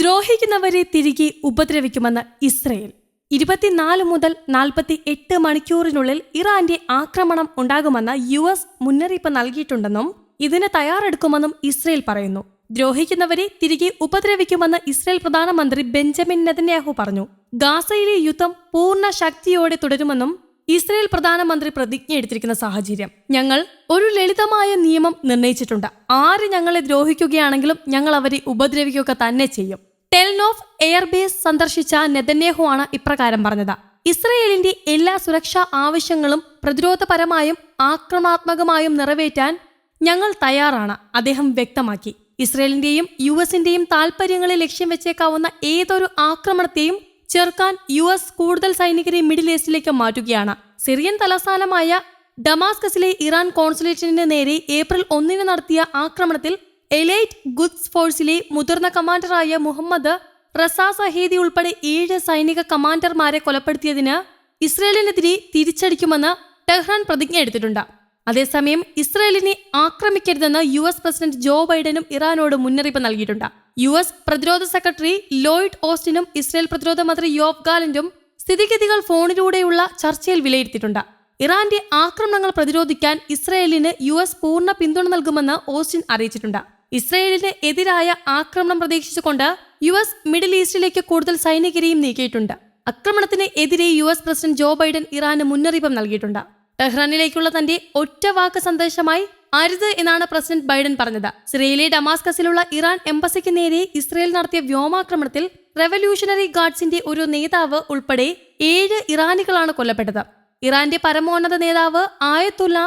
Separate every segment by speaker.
Speaker 1: ദ്രോഹിക്കുന്നവരെ തിരികെ ഉപദ്രവിക്കുമെന്ന് ഇസ്രയേൽ. ഇരുപത്തിനാല് മുതൽ നാൽപ്പത്തി എട്ട് മണിക്കൂറിനുള്ളിൽ ഇറാന്റെ ആക്രമണം ഉണ്ടാകുമെന്ന് യു എസ് മുന്നറിയിപ്പ് നൽകിയിട്ടുണ്ടെന്നും ഇതിന് തയ്യാറെടുക്കുമെന്നും ഇസ്രയേൽ പറയുന്നു. ദ്രോഹിക്കുന്നവരെ തിരികെ ഉപദ്രവിക്കുമെന്ന് ഇസ്രയേൽ പ്രധാനമന്ത്രി ബെഞ്ചമിൻ നെതന്യാഹു പറഞ്ഞു. ഗാസയിലെ യുദ്ധം പൂർണ ശക്തിയോടെ തുടരുമെന്നും ഇസ്രയേൽ പ്രധാനമന്ത്രി പ്രതിജ്ഞ എടുത്തിരിക്കുന്ന സാഹചര്യം. ഞങ്ങൾ ഒരു ലളിതമായ നിയമം നിർണയിച്ചിട്ടുണ്ട്. ആര് ഞങ്ങളെ ദ്രോഹിക്കുകയാണെങ്കിലും ഞങ്ങൾ അവരെ ഉപദ്രവിക്കുക തന്നെ ചെയ്യും. ടെൽനോഫ് എയർബേസ് സന്ദർശിച്ച നെതന്യാഹു ആണ് ഇപ്രകാരം പറഞ്ഞത്. ഇസ്രയേലിന്റെ എല്ലാ സുരക്ഷാ ആവശ്യങ്ങളും പ്രതിരോധപരമായും ആക്രമണാത്മകമായും നിറവേറ്റാൻ ഞങ്ങൾ തയ്യാറാണ് അദ്ദേഹം വ്യക്തമാക്കി. ഇസ്രയേലിന്റെയും യു എസിന്റെയും താൽപര്യങ്ങളെ ലക്ഷ്യം വെച്ചേക്കാവുന്ന ഏതൊരു ആക്രമണത്തെയും ചെറുക്കാൻ യു എസ് കൂടുതൽ സൈനികരെ മിഡിൽ ഈസ്റ്റിലേക്ക് മാറ്റുകയാണ്. സിറിയൻ തലസ്ഥാനമായ ഡമാസ്കസിലെ ഇറാൻ കോൺസുലേറ്റിന് നേരെ ഏപ്രിൽ ഒന്നിന് നടത്തിയ ആക്രമണത്തിൽ എലൈറ്റ് ഗുഡ്സ് ഫോഴ്സിലെ മുതിർന്ന കമാൻഡറായ മുഹമ്മദ് റസാ സഹേദി ഉൾപ്പെടെ ഏഴ് സൈനിക കമാൻഡർമാരെ കൊലപ്പെടുത്തിയതിന് ഇസ്രയേലിനെതിരെ തിരിച്ചടിക്കുമെന്ന് ടെഹ്റാൻ പ്രതിജ്ഞ എടുത്തിട്ടുണ്ട്. അതേസമയം ഇസ്രയേലിനെ ആക്രമിക്കരുതെന്ന് യു എസ് പ്രസിഡന്റ് ജോ ബൈഡനും ഇറാനോട് മുന്നറിയിപ്പ് നൽകിയിട്ടുണ്ട്. യു എസ് പ്രതിരോധ സെക്രട്ടറി ലോയിഡ് ഓസ്റ്റിനും ഇസ്രയേൽ പ്രതിരോധ മന്ത്രി യോബ് ഗാലന്റും സ്ഥിതിഗതികൾ ഫോണിലൂടെയുള്ള ചർച്ചയിൽ വിലയിരുത്തിയിട്ടുണ്ട്. ഇറാന്റെ ആക്രമണങ്ങൾ പ്രതിരോധിക്കാൻ ഇസ്രയേലിന് യു എസ് പൂർണ പിന്തുണ നൽകുമെന്ന് ഓസ്റ്റിൻ അറിയിച്ചിട്ടുണ്ട്. ഇസ്രയേലിന് എതിരായ ആക്രമണം പ്രതീക്ഷിച്ചുകൊണ്ട് യു എസ് മിഡിൽ ഈസ്റ്റിലേക്ക് കൂടുതൽ സൈനികരെയും നീക്കിയിട്ടുണ്ട്. ആക്രമണത്തിന് എതിരെ U S president Joe Biden ഇറാന് മുന്നറിയിപ്പ് നൽകിയിട്ടുണ്ട്. ടെഹ്റാനിലേക്കുള്ള തന്റെ ഒറ്റവാക്ക് സന്ദേശമായി അരുത് എന്നാണ് പ്രസിഡന്റ് ബൈഡൻ പറഞ്ഞത്. സിറിയയിലെ ഡമാസ്കസിലുള്ള ഇറാൻ എംബസിക്ക് നേരെ ഇസ്രയേൽ നടത്തിയ വ്യോമാക്രമണത്തിൽ റെവല്യൂഷണറി ഗാർഡ്സിന്റെ ഒരു നേതാവ് ഉൾപ്പെടെ ഏഴ് ഇറാനികളാണ് കൊല്ലപ്പെട്ടത്. ഇറാന്റെ പരമോന്നത നേതാവ് ആയത്തുല്ല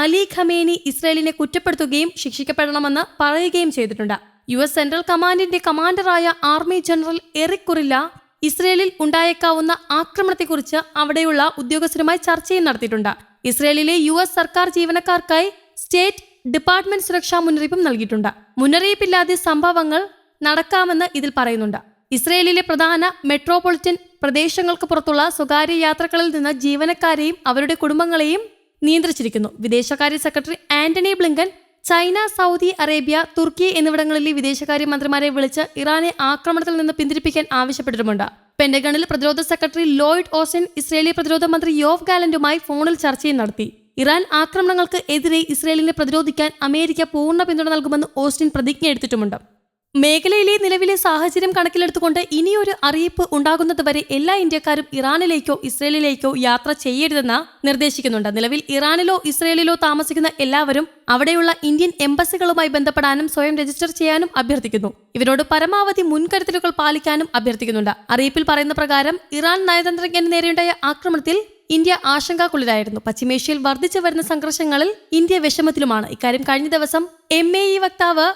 Speaker 1: അലി ഖമേനി ഇസ്രയേലിനെ കുറ്റപ്പെടുത്തുകയും ശിക്ഷിക്കപ്പെടണമെന്ന് പറയുകയും ചെയ്തിട്ടുണ്ട്. യു എസ് സെൻട്രൽ കമാൻഡിന്റെ കമാൻഡറായ ആർമി ജനറൽ എറിക് കുറില്ല ഇസ്രയേലിൽ ഉണ്ടായേക്കാവുന്ന ആക്രമണത്തെക്കുറിച്ച് അവിടെയുള്ള ഉദ്യോഗസ്ഥരുമായി ചർച്ചയും നടത്തിയിട്ടുണ്ട്. ഇസ്രയേലിലെ യു എസ് സർക്കാർ ജീവനക്കാർക്കായി സ്റ്റേറ്റ് ഡിപ്പാർട്ട്മെന്റ് സുരക്ഷാ മുന്നറിയിപ്പും നൽകിയിട്ടുണ്ട്. മുന്നറിയിപ്പില്ലാതെ സംഭവങ്ങൾ നടക്കാമെന്ന് ഇതിൽ പറയുന്നുണ്ട്. ഇസ്രയേലിലെ പ്രധാന മെട്രോപൊളിറ്റൻ പ്രദേശങ്ങൾക്ക് പുറത്തുള്ള സ്വകാര്യ യാത്രകളിൽ നിന്ന് ജീവനക്കാരെയും അവരുടെ കുടുംബങ്ങളെയും നിയന്ത്രിച്ചിരിക്കുന്നു. വിദേശകാര്യ secretary Antony Blinken China Saudi Arabia തുർക്കി എന്നിവിടങ്ങളിലെ വിദേശകാര്യ മന്ത്രിമാരെ വിളിച്ച് ഇറാനെ ആക്രമണത്തിൽ നിന്ന് പിന്തിരിപ്പിക്കാൻ ആവശ്യപ്പെട്ടിട്ടുമുണ്ട്. പെന്റഗണിൽ പ്രതിരോധ സെക്രട്ടറി ലോയിഡ് ഓസ്റ്റൻ ഇസ്രയേലി പ്രതിരോധ മന്ത്രി യോവ് ഗാലന്റുമായി ഫോണിൽ ചർച്ചയും നടത്തി. ഇറാൻ ആക്രമണങ്ങൾക്ക് എതിരെ ഇസ്രയേലിനെ പ്രതിരോധിക്കാൻ അമേരിക്ക പൂർണ പിന്തുണ നൽകുമെന്ന് ഓസ്റ്റിൻ പ്രതിജ്ഞ എടുത്തിട്ടുമുണ്ട് മേഖലയിലെ നിലവിലെ സാഹചര്യം കണക്കിലെടുത്തുകൊണ്ട് ഇനിയൊരു അറിയിപ്പ് ഉണ്ടാകുന്നതുവരെ എല്ലാ ഇന്ത്യക്കാരും ഇറാനിലേക്കോ ഇസ്രയേലിലേക്കോ യാത്ര ചെയ്യരുതെന്ന് നിർദ്ദേശിക്കുന്നുണ്ട്. നിലവിൽ ഇറാനിലോ ഇസ്രയേലിലോ താമസിക്കുന്ന എല്ലാവരും അവിടെയുള്ള ഇന്ത്യൻ എംബസികളുമായി ബന്ധപ്പെടാനും സ്വയം രജിസ്റ്റർ ചെയ്യാനും അഭ്യർത്ഥിക്കുന്നു. ഇവരോട് പരമാവധി മുൻകരുതലുകൾ പാലിക്കാനും അഭ്യർത്ഥിക്കുന്നുണ്ട്. അറിയിപ്പിൽ പറയുന്ന പ്രകാരം ഇറാൻ നയതന്ത്രജ്ഞന് നേരെയുണ്ടായ ആക്രമണത്തിൽ ഇന്ത്യ ആശങ്കാക്കുള്ളിലായിരുന്നു പശ്ചിമേഷ്യയിൽ വർദ്ധിച്ചു വരുന്ന സംഘർഷങ്ങളിൽ ഇന്ത്യ വിഷമത്തിലുമാണ്. ഇക്കാര്യം കഴിഞ്ഞ ദിവസം എം എ ഇ വക്താവ്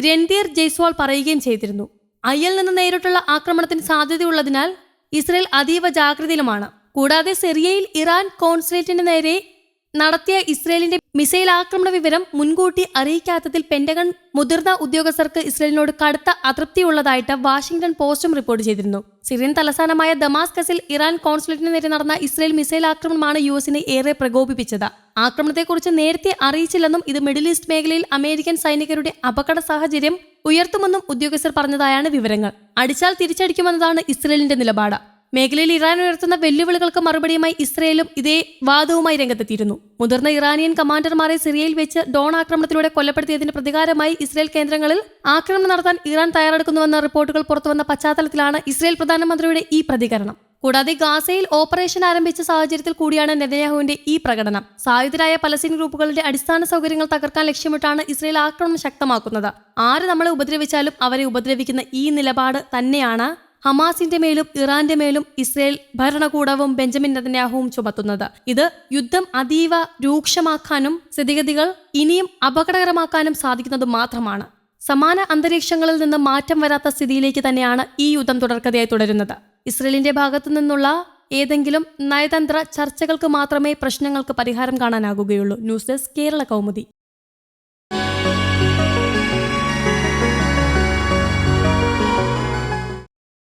Speaker 1: രൺധീർ ജയ്സ്വാൾ പറയുകയും ചെയ്തിരുന്നു. അയൽ നിന്ന് നേരിട്ടുള്ള ആക്രമണത്തിന് സാധ്യതയുള്ളതിനാൽ ഇസ്രയേൽ അതീവ ജാഗ്രതയിലുമാണ്. കൂടാതെ സിറിയയിൽ ഇറാൻ കോൺസുലേറ്റിന് നേരെ നടത്തിയ ഇസ്രയേലിന്റെ മിസൈൽ ആക്രമണ വിവരം മുൻകൂട്ടി അറിയിക്കാത്തതിൽ പെന്റഗൺ മുതിർന്ന ഉദ്യോഗസ്ഥർക്ക് ഇസ്രയേലിനോട് കടുത്ത അതൃപ്തിയുള്ളതായിട്ട് വാഷിംഗ്ടൺ പോസ്റ്റും റിപ്പോർട്ട് ചെയ്തിരുന്നു. സിറിയൻ തലസ്ഥാനമായ ദമാസ്കസിൽ ഇറാൻ കോൺസുലേറ്റിന് നേരെ നടന്ന ഇസ്രയേൽ മിസൈൽ ആക്രമണമാണ് യു എസിനെ ഏറെ പ്രകോപിപ്പിച്ചത്. ആക്രമണത്തെക്കുറിച്ച് നേരത്തെ അറിയിച്ചില്ലെന്നും ഇത് മിഡിൽ ഈസ്റ്റ് മേഖലയിൽ അമേരിക്കൻ സൈനികരുടെ അപകട സാഹചര്യം ഉയർത്തുമെന്നും ഉദ്യോഗസ്ഥർ പറഞ്ഞതായാണ് വിവരങ്ങൾ. അടിച്ചാൽ തിരിച്ചടിക്കുമെന്നതാണ് ഇസ്രയേലിന്റെ നിലപാട്. മേഖലയിൽ ഇറാൻ ഉയർത്തുന്ന വെല്ലുവിളികൾക്ക് മറുപടിയുമായി ഇസ്രയേലും ഇതേ വാദവുമായി രംഗത്തെത്തിയിരുന്നു. മുതിർന്ന ഇറാനിയൻ കമാൻഡർമാരെ സിറിയയിൽ വെച്ച് ഡോൺ ആക്രമണത്തിലൂടെ കൊല്ലപ്പെടുത്തിയതിന് പ്രതികാരമായി ഇസ്രയേൽ കേന്ദ്രങ്ങളിൽ ആക്രമണം നടത്താൻ ഇറാൻ തയ്യാറെടുക്കുന്നുവെന്ന റിപ്പോർട്ടുകൾ പുറത്തുവന്ന പശ്ചാത്തലത്തിലാണ് ഇസ്രയേൽ പ്രധാനമന്ത്രിയുടെ ഈ പ്രതികരണം. കൂടാതെ ഗാസയിൽ ഓപ്പറേഷൻ ആരംഭിച്ച സാഹചര്യത്തിൽ കൂടിയാണ് നെതന്യാഹുവിന്റെ ഈ പ്രകടനം. സായുധരായ പലസ്തീൻ ഗ്രൂപ്പുകളുടെ അടിസ്ഥാന സൗകര്യങ്ങൾ തകർക്കാൻ ലക്ഷ്യമിട്ടാണ് ഇസ്രയേൽ ആക്രമണം ശക്തമാക്കുന്നത്. ആര് നമ്മളെ ഉപദ്രവിച്ചാലും അവരെ ഉപദ്രവിക്കുന്ന ഈ നിലപാട് തന്നെയാണ് ഹമാസിന്റെ മേലും ഇറാന്റെ മേലും ഇസ്രയേൽ ഭരണകൂടവും ബെഞ്ചമിൻ നെതന്യാഹുവും ചുമത്തുന്നത്. ഇത് യുദ്ധം അതീവ രൂക്ഷമാക്കാനും സ്ഥിതിഗതികൾ ഇനിയും അപകടകരമാക്കാനും സാധിക്കുന്നത് മാത്രമാണ്. സമാന അന്തരീക്ഷങ്ങളിൽ നിന്ന് മാറ്റം വരാത്ത സ്ഥിതിയിലേക്ക് തന്നെയാണ് ഈ യുദ്ധം തുടർക്കഥയായി തുടരുന്നത്. ഇസ്രയേലിന്റെ ഭാഗത്തു നിന്നുള്ള ഏതെങ്കിലും നയതന്ത്ര ചർച്ചകൾക്ക് മാത്രമേ പ്രശ്നങ്ങൾക്ക് പരിഹാരം കാണാനാകുകയുള്ളൂ. News desk Kerala Kaumudi.